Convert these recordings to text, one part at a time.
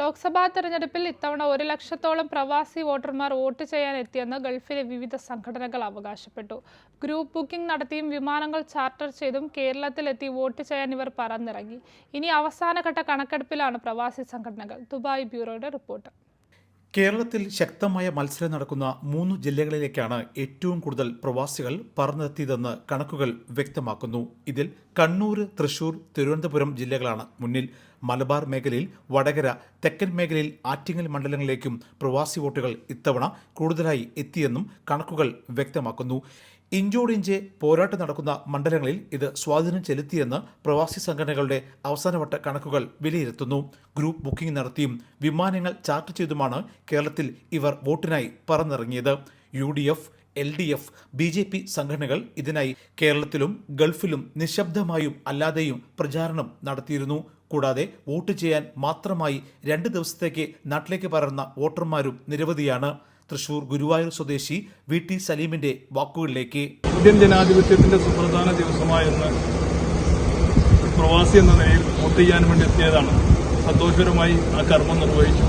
ലോക്സഭാ തെരഞ്ഞെടുപ്പിൽ ഇത്തവണ ഒരു ലക്ഷത്തോളം പ്രവാസി വോട്ടർമാർ വോട്ട് ചെയ്യാൻ എത്തിയെന്ന് ഗൾഫിലെ വിവിധ സംഘടനകൾ അവകാശപ്പെട്ടു. ഗ്രൂപ്പ് ബുക്കിംഗ് നടത്തിയും വിമാനങ്ങൾ ചാർട്ടർ ചെയ്തും കേരളത്തിലെത്തി വോട്ട് ചെയ്യാൻ ഇവർ പറന്നിറങ്ങി. ഇനി അവസാനഘട്ട കണക്കെടുപ്പിലാണ് പ്രവാസി സംഘടനകൾ. ദുബായ് ബ്യൂറോയുടെ റിപ്പോർട്ട്. കേരളത്തിൽ ശക്തമായ മത്സരം നടക്കുന്ന മൂന്ന് ജില്ലകളിലേക്കാണ് ഏറ്റവും കൂടുതൽ പ്രവാസികൾ പറന്നെത്തിയതെന്ന് കണക്കുകൾ വ്യക്തമാക്കുന്നു. ഇതിൽ കണ്ണൂർ തൃശൂർ തിരുവനന്തപുരം ജില്ലകളാണ് മുന്നിൽ. മലബാർ മേഖലയിൽ വടകര തെക്കൻ മേഖലയിൽ ആറ്റിങ്ങൽ മണ്ഡലങ്ങളിലേക്കും പ്രവാസി വോട്ടുകൾ ഇത്തവണ കൂടുതലായി എത്തിയെന്നും കണക്കുകൾ വ്യക്തമാക്കുന്നു. ഇഞ്ചോടിഞ്ച് പോരാട്ടം നടക്കുന്ന മണ്ഡലങ്ങളിൽ ഇത് സ്വാധീനം ചെലുത്തിയെന്ന് പ്രവാസി സംഘടനകളുടെ അവസാനവട്ട കണക്കുകൾ വിലയിരുത്തുന്നു. ഗ്രൂപ്പ് ബുക്കിംഗ് നടത്തിയും വിമാനങ്ങൾ ചാർട്ട് ചെയ്തുമാണ് കേരളത്തിൽ ഇവർ വോട്ടിനായി പറന്നിറങ്ങിയത്. U D F L D F B J P സംഘടനകൾ ഇതിനായി കേരളത്തിലും ഗൾഫിലും നിശബ്ദമായും അല്ലാതെയും പ്രചാരണം നടത്തിയിരുന്നു. കൂടാതെ വോട്ട് ചെയ്യാൻ മാത്രമായി രണ്ട് ദിവസത്തേക്ക് നാട്ടിലേക്ക് പറന്ന വോട്ടർമാരും നിരവധിയാണ്. തൃശൂർ ഗുരുവായൂർ സ്വദേശി വി ടി സലീമിന്റെ വാക്കുകളിലേക്ക്. ഇന്ത്യൻ ജനാധിപത്യത്തിന്റെ സുപ്രധാന ദിവസമായെന്ന് ഒരു പ്രവാസി എന്ന നിലയിൽ വോട്ട് ചെയ്യാൻ വേണ്ടി എത്തിയതാണ്. സന്തോഷകരമായി ആ കർമ്മം നിർവഹിച്ചു.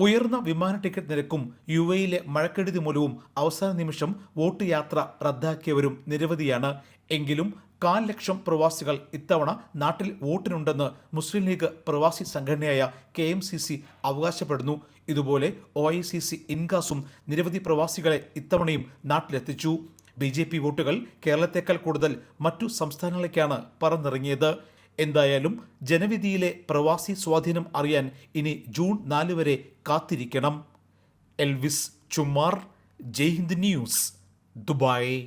ഉയർന്ന വിമാന ടിക്കറ്റ് നിരക്കും യു എയിലെ മഴക്കെടുതി മൂലവും അവസാന നിമിഷം വോട്ട് യാത്ര റദ്ദാക്കിയവരും നിരവധിയാണ്. എങ്കിലും കാൽ ലക്ഷം പ്രവാസികൾ ഇത്തവണ നാട്ടിൽ വോട്ടിനുണ്ടെന്ന് മുസ്ലിം ലീഗ് പ്രവാസി സംഘടനയായ കെ എം സി സി അവകാശപ്പെടുന്നു. ഇതുപോലെ ഒ ഐ സി സി ഇൻകാസും നിരവധി പ്രവാസികളെ ഇത്തവണയും നാട്ടിലെത്തിച്ചു. ബി ജെ പി വോട്ടുകൾ കേരളത്തെക്കാൾ കൂടുതൽ മറ്റു സംസ്ഥാനങ്ങളിലേക്കാണ് പറന്നിറങ്ങിയത്. എന്തായാലും ജനവിധിയിലെ പ്രവാസി സ്വാധീനം അറിയാൻ ഇനി ജൂൺ നാല് വരെ കാത്തിരിക്കണം. Elvis Chumar Jaihind news Dubai.